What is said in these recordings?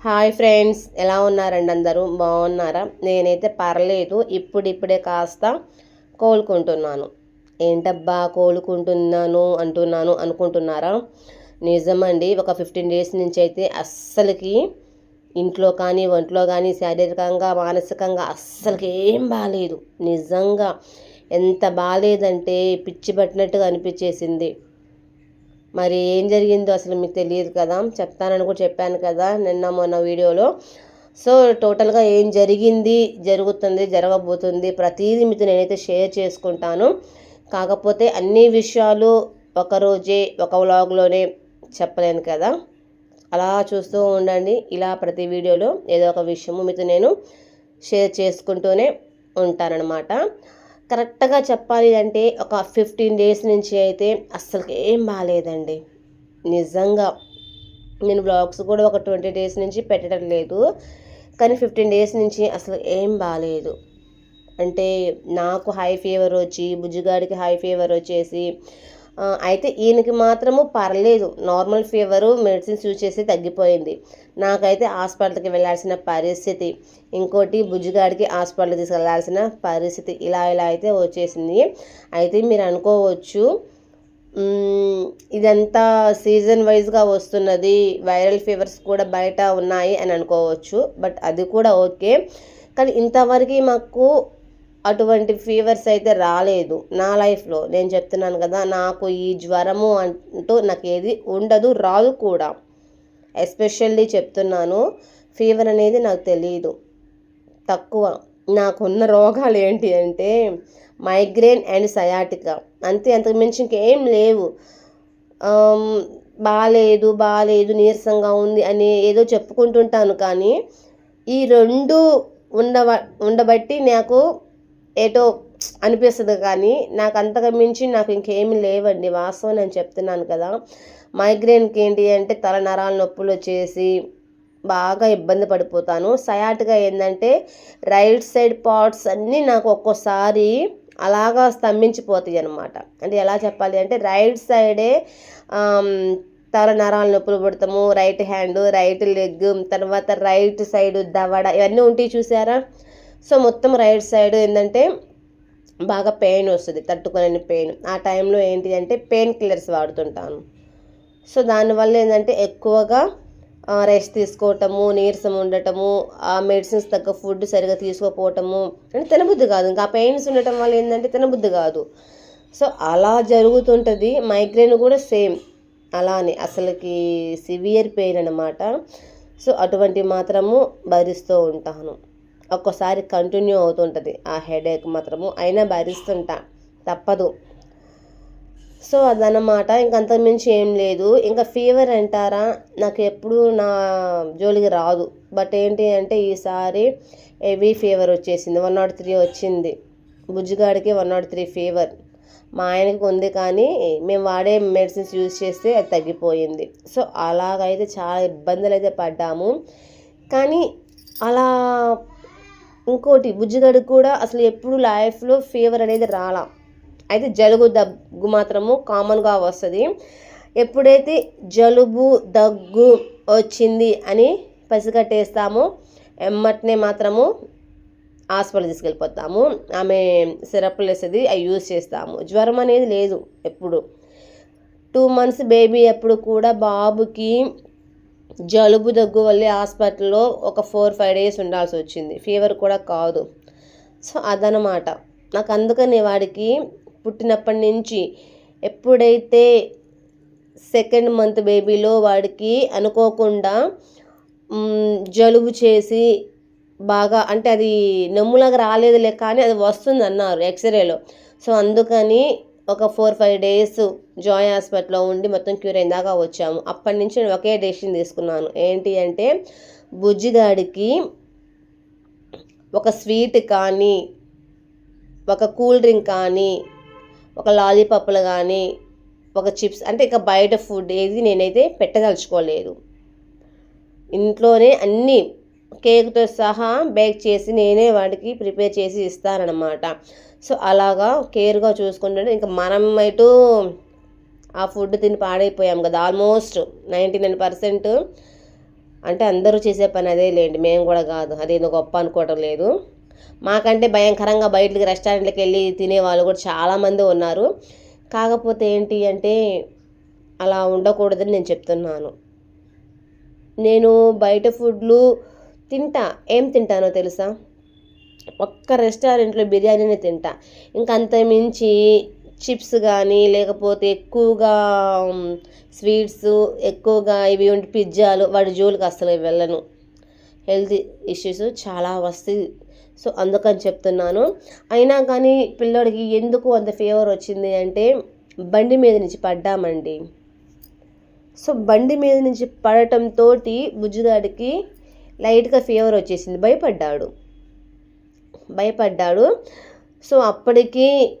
Hi friends ఎలా ఉన్నారండి అందరూ? బాగున్నారా? నేనైతే పర్లేదు ఇప్పుడిప్పుడే కాస్త కోలుకుంటున్నాను. ఏంటబ్బా కోలుకుంటున్నాను అంటున్నాను అనుకుంటున్నారా? నిజమండి ఒక ఫిఫ్టీన్ డేస్ నుంచి అయితే అస్సలకి ఇంట్లో కానీ ఒంట్లో కానీ శారీరకంగా మానసికంగా అస్సలకి ఏం బాగాలేదు నిజంగా ఎంత బాగాలేదంటే పిచ్చి పట్టినట్టుగా అనిపించేసింది. మరి ఏం జరిగిందో అసలు మీకు తెలియదు కదా. చెప్తానని కూడా చెప్పాను కదా నిన్న మొన్న వీడియోలో. సో టోటల్గా ఏం జరిగింది జరుగుతుంది జరగబోతుంది ప్రతిదీ మీతో నేనైతే షేర్ చేసుకుంటాను. కాకపోతే అన్ని విషయాలు ఒకరోజే ఒక వ్లాగ్లోనే చెప్పలేను కదా. అలా చూస్తూ ఉండండి. ఇలా ప్రతి వీడియోలో ఏదో ఒక విషయము మీతో నేను షేర్ చేసుకుంటూనే ఉంటానన్నమాట. కరెక్ట్గా చెప్పాలి అంటే ఒక ఫిఫ్టీన్ డేస్ నుంచి అయితే అస్సలు ఏం బాగాలేదండి నిజంగా నేను బ్లాగ్స్ కూడా ఒక ట్వంటీ డేస్ నుంచి పెట్టడం లేదు. కానీ ఫిఫ్టీన్ డేస్ నుంచి అసలు ఏం బాగాలేదు అంటే నాకు హై ఫీవర్ వచ్చి బుజ్జిగాడికి హై ఫీవర్ వచ్చేసి అయితే ఈయనకి మాత్రము పర్లేదు. నార్మల్ ఫీవరు మెడిసిన్స్ యూజ్ చేసి తగ్గిపోయింది. నాకైతే హాస్పిటల్కి వెళ్ళాల్సిన పరిస్థితి. ఇంకోటి బుజ్జిగాడికి హాస్పిటల్కి తీసుకెళ్ళాల్సిన పరిస్థితి ఇలా ఇలా అయితే వచ్చేసింది. అయితే మీరు అనుకోవచ్చు ఇదంతా సీజన్ వైజ్గా వస్తున్నది. వైరల్ ఫీవర్స్ కూడా బయట ఉన్నాయి అని అనుకోవచ్చు. బట్ అది కూడా ఓకే. కానీ ఇంతవరకు మాకు అటువంటి ఫీవర్స్ అయితే రాలేదు నా లైఫ్లో. నేను చెప్తున్నాను కదా నాకు ఈ జ్వరము అంటూ నాకు ఏది ఉండదు రాదు కూడా. ఎస్పెషల్లీ చెప్తున్నాను ఫీవర్ అనేది నాకు తెలియదు తక్కువ. నాకున్న రోగాలు ఏంటి అంటే మైగ్రేన్ అండ్ సయాటికా అంతే అంతకు మించి ఇంకేం లేవు. బాగాలేదు బాగాలేదు నీరసంగా ఉంది అని ఏదో చెప్పుకుంటుంటాను కానీ ఈ రెండు ఉండవ ఉండబట్టి నాకు ఏటో అనిపిస్తుంది కానీ నాకు అంతగా మించి నాకు ఇంకేమీ లేవండి వాస్తవం నేను చెప్తున్నాను కదా. మైగ్రేన్కి ఏంటి అంటే తల నరాల నొప్పులు వచ్చేసి బాగా ఇబ్బంది పడిపోతాను. సయాట్గా ఏంటంటే రైట్ సైడ్ పార్ట్స్ అన్నీ నాకు ఒక్కోసారి అలాగా స్తంభించిపోతాయి అనమాట అంటే ఎలా చెప్పాలి అంటే రైట్ సైడే తల నరాల నొప్పులు పుడతాము రైట్ హ్యాండ్ రైట్ లెగ్ తర్వాత రైట్ సైడ్ దవడ ఇవన్నీ ఉంటాయి చూసారా? సో మొత్తం రైట్ సైడ్ ఏంటంటే బాగా పెయిన్ వస్తుంది తట్టుకోలేని పెయిన్. ఆ టైంలో ఏంటి అంటే పెయిన్ కిల్లర్స్ వాడుతుంటాను. సో దానివల్ల ఏంటంటే ఎక్కువగా రెస్ట్ తీసుకోవటము నీరసం ఉండటము ఆ మెడిసిన్స్ తగ్గ ఫుడ్ సరిగా తీసుకోకపోవటము అంటే తినబుద్ధి కాదు. ఇంకా ఆ పెయిన్స్ ఉండటం వల్ల ఏంటంటే తినబుద్ధి కాదు. సో అలా జరుగుతుంటుంది. మైగ్రేన్ కూడా సేమ్ అలానే. అసలుకి సివియర్ పెయిన్ అనమాట సో అటువంటి మాత్రము భరిస్తూ ఉంటాను. ఒక్కోసారి కంటిన్యూ అవుతుంటుంది. ఆ హెడేక్ మాత్రము. అయినా భరిస్తుంటా. తప్పదు. సో అదనమాట ఇంకంతకు మించి ఏం లేదు. ఇంకా ఫీవర్ అంటారా? నాకు ఎప్పుడు నా జోలికి రాదు. బట్ ఏంటి అంటే ఈసారి హెవీ ఫీవర్ వచ్చేసింది. వన్ నాట్ త్రీ వచ్చింది. బుజ్జిగాడికి వన్ నాట్ త్రీ ఫీవర్ మా ఆయనకి ఉంది కానీ మేము వాడే మెడిసిన్స్ యూజ్ చేస్తే అది తగ్గిపోయింది. సో అలాగైతే చాలా ఇబ్బందులు అయితే పడ్డాము. కానీ అలా ఇంకోటి బుజ్జిగడికి కూడా అసలు ఎప్పుడు లైఫ్లో ఫీవర్ అనేది రాలా. అయితే జలుబు దగ్గు మాత్రము కామన్గా వస్తుంది. ఎప్పుడైతే జలుబు దగ్గు వచ్చింది అని పసిగట్టేస్తామో ఎమ్మటనే మాత్రము హాస్పిటల్ తీసుకెళ్ళిపోతాము. ఆమె సిరప్లు వేసేది అవి యూజ్ చేస్తాము. జ్వరం అనేది లేదు ఎప్పుడు. టూ మంత్స్ బేబీ ఎప్పుడు కూడా బాబుకి జలుబు దగ్గు వల్లే హాస్పిటల్లో ఒక ఫోర్ ఫైవ్ డేస్ ఉండాల్సి వచ్చింది. ఫీవర్ కూడా కాదు. సో అదనమాట నాకు అందుకని వాడికి పుట్టినప్పటి నుంచి ఎప్పుడైతే సెకండ్ మంత్ బేబీలో వాడికి అనుకోకుండా జలుబు చేసి బాగా అంటే అది నమ్ములాగా రాలేదులే కానీ అది వస్తుంది అన్నారు ఎక్స్రేలో. సో అందుకని ఒక ఫోర్ ఫైవ్ డేస్ జాయ్ హాస్పిటల్లో ఉండి మొత్తం క్యూర్ అయిందాకా వచ్చాము. అప్పటి నుంచి నేను ఒకే డెసిషన్ తీసుకున్నాను. ఏంటి అంటే బుజ్జిగాడికి ఒక స్వీట్ కానీ ఒక కూల్ డ్రింక్ కానీ ఒక లాలీపాప్లు కానీ ఒక చిప్స్ అంటే ఇక బయట ఫుడ్ ఏది నేనైతే పెట్టదలుచుకోలేదు. ఇంట్లోనే అన్నీ కేక్తో సహా బేక్ చేసి నేనే వాడికి ప్రిపేర్ చేసి ఇస్తానన్నమాట. సో అలాగా కేర్గా చూసుకుంటుంటే ఇంకా మనం ఇటు ఆ ఫుడ్ తిని పాడైపోయాం కదా ఆల్మోస్ట్ నైంటీ నైన్ పర్సెంట్ అంటే అందరూ చేసే పని అదే లేండి మేము కూడా కాదు అదేదో గొప్ప అనుకోవటం లేదు. మాకంటే భయంకరంగా బయటకి రెస్టారెంట్లకు వెళ్ళి తినే వాళ్ళు కూడా చాలామంది ఉన్నారు. కాకపోతే ఏంటి అంటే అలా ఉండకూడదని నేను చెప్తున్నాను. నేను బయట ఫుడ్లు తింటా ఏం తింటానో తెలుసా? ఒక్క రెస్టారెంట్లో బిర్యానీనే తింటా. ఇంకా అంత మించి చిప్స్ కానీ లేకపోతే ఎక్కువగా స్వీట్స్ ఎక్కువగా ఇవి ఉంటే పిజ్జాలు వాడి జోలికి అసలు వెళ్ళను. హెల్త్ ఇష్యూస్ చాలా వస్తాయి. సో అందుకని చెప్తున్నాను. అయినా కానీ పిల్లోడికి ఎందుకు అంత ఫీవర్ వచ్చింది అంటే బండి మీద నుంచి పడ్డామండి. సో బండి మీద నుంచి పడటంతో బుజ్జుగాడికి లైట్గా ఫీవర్ వచ్చేసింది. భయపడ్డాడు. భయపడ్డాడు. సో అప్పటికి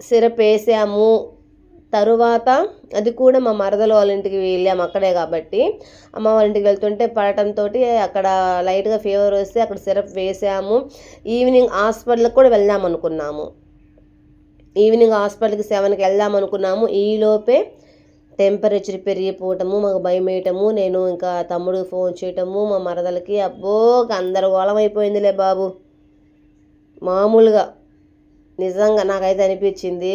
సిరప్ వేసాము. తరువాత అది కూడా మా మరదల వాళ్ళ ఇంటికి వెళ్ళాము అక్కడే కాబట్టి. అమ్మ వాళ్ళ ఇంటికి వెళ్తుంటే పడటంతో అక్కడ లైట్గా ఫీవర్ వస్తే అక్కడ సిరప్ వేసాము. ఈవినింగ్ హాస్పిటల్కి కూడా వెళ్దాం అనుకున్నాము. ఈవినింగ్ హాస్పిటల్కి సెవెన్కి వెళ్దాం అనుకున్నాము. ఈలోపే టెంపరేచర్ పెరిగిపోవటము మాకు భయం వేయటము నేను ఇంకా తమ్ముడు ఫోన్ చేయటము మా మరదలకి అబ్బో గందరగోళం అయిపోయిందిలే బాబు. మామూలుగా. నిజంగా నాకైతే అనిపించింది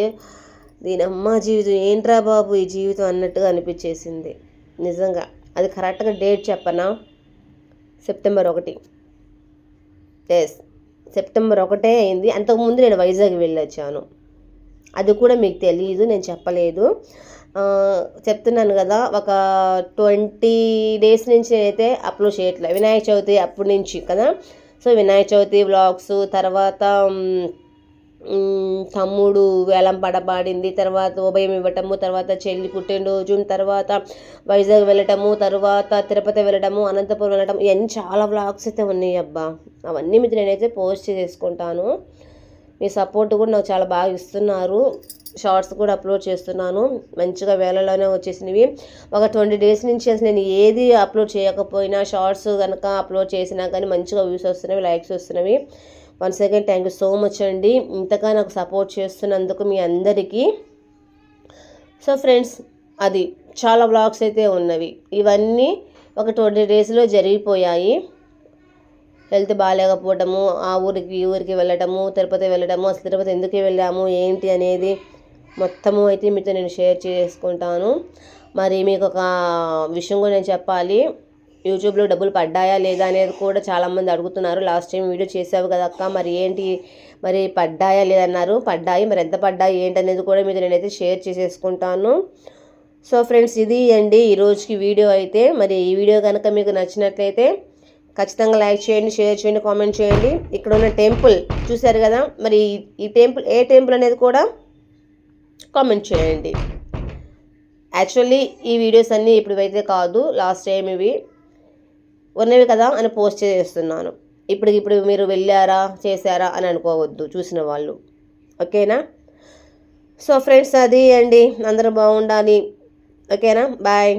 దీని అమ్మ జీవితం ఏంట్రా బాబు ఈ జీవితం? అన్నట్టుగా అనిపించేసింది. నిజంగా. అది కరెక్ట్గా డేట్ చెప్పనా? సెప్టెంబర్ ఒకటి. ఎస్. సెప్టెంబర్ ఒకటే అయింది. అంతకుముందు నేను వైజాగ్ వెళ్ళొచ్చాను. అది కూడా మీకు తెలియదు నేను చెప్పలేదు. చెప్తున్నాను కదా ఒక ట్వంటీ డేస్ నుంచి అయితే అప్లోడ్ చేయట్లేదు వినాయక చవితి అప్పటి నుంచి కదా. సో వినాయక చవితి వ్లాగ్స్ తర్వాత తమ్ముడు వేలం పడబాడింది తర్వాత ఉభయం ఇవ్వటము తర్వాత చెల్లి పుట్టినరోజు తర్వాత వైజాగ్ వెళ్ళటము తర్వాత తిరుపతి వెళ్ళటము అనంతపురం వెళ్ళటం ఇవన్నీ చాలా వ్లాగ్స్ అయితే ఉన్నాయి అబ్బా. అవన్నీ మీద నేనైతే పోస్ట్ చేసుకుంటాను. మీ సపోర్ట్ కూడా నాకు చాలా బాగా ఇస్తున్నారు. షార్ట్స్ కూడా అప్లోడ్ చేస్తున్నాను. మంచిగా వేళలోనే వచ్చేసినవి. ఒక ట్వంటీ డేస్ నుంచి అసలు నేను ఏది అప్లోడ్ చేయకపోయినా షార్ట్స్ కనుక అప్లోడ్ చేసినా కానీ మంచిగా వ్యూస్ వస్తున్నవి likes వస్తున్నవి. One second thank you so much అండి. ఇంతగా నాకు సపోర్ట్ చేస్తున్నందుకు మీ అందరికీ. సో ఫ్రెండ్స్ అది చాలా బ్లాగ్స్ అయితే ఉన్నవి. ఇవన్నీ ఒక ట్వంటీ డేస్లో జరిగిపోయాయి. హెల్త్ బాగాలేకపోవటము ఆ ఊరికి ఈ ఊరికి వెళ్ళటము తిరుపతి వెళ్ళటము అసలు తిరుపతి ఎందుకు వెళ్ళాము ఏంటి అనేది మొత్తము అయితే మీతో నేను షేర్ చేసుకుంటాను. మరి మీకు ఒక విషయం కూడా నేను చెప్పాలి. యూట్యూబ్లో డబ్బులు పడ్డాయా లేదా అనేది కూడా చాలామంది అడుగుతున్నారు. లాస్ట్ టైం వీడియో చేసావు కదా అక్క మరి ఏంటి? మరి పడ్డాయా లేదన్నారు పడ్డాయి మరి ఎంత పడ్డాయి ఏంటి అనేది కూడా మీతో నేనైతే షేర్ చేసేసుకుంటాను. సో ఫ్రెండ్స్ ఇది అండి ఈరోజుకి వీడియో అయితే. మరి ఈ వీడియో కనుక మీకు నచ్చినట్లయితే ఖచ్చితంగా లైక్ చేయండి షేర్ చేయండి కామెంట్ చేయండి. ఇక్కడ ఉన్న టెంపుల్ చూశారు కదా? మరి ఈ టెంపుల్ ఏ టెంపుల్ అనేది కూడా కామెంట్ చేయండి. యాక్చువల్లీ ఈ వీడియోస్ అన్నీ ఇప్పుడైతే కాదు. లాస్ట్ టైం ఇవి ఉన్నవి కదా అని పోస్ట్ చేస్తున్నాను. ఇప్పుడు ఇప్పుడు మీరు వెళ్ళారా చేశారా అని అనుకోవద్దు. చూసిన వాళ్ళు. ఓకేనా సో ఫ్రెండ్స్ అది అండి. అందరూ బాగుండాలి. ఓకేనా బాయ్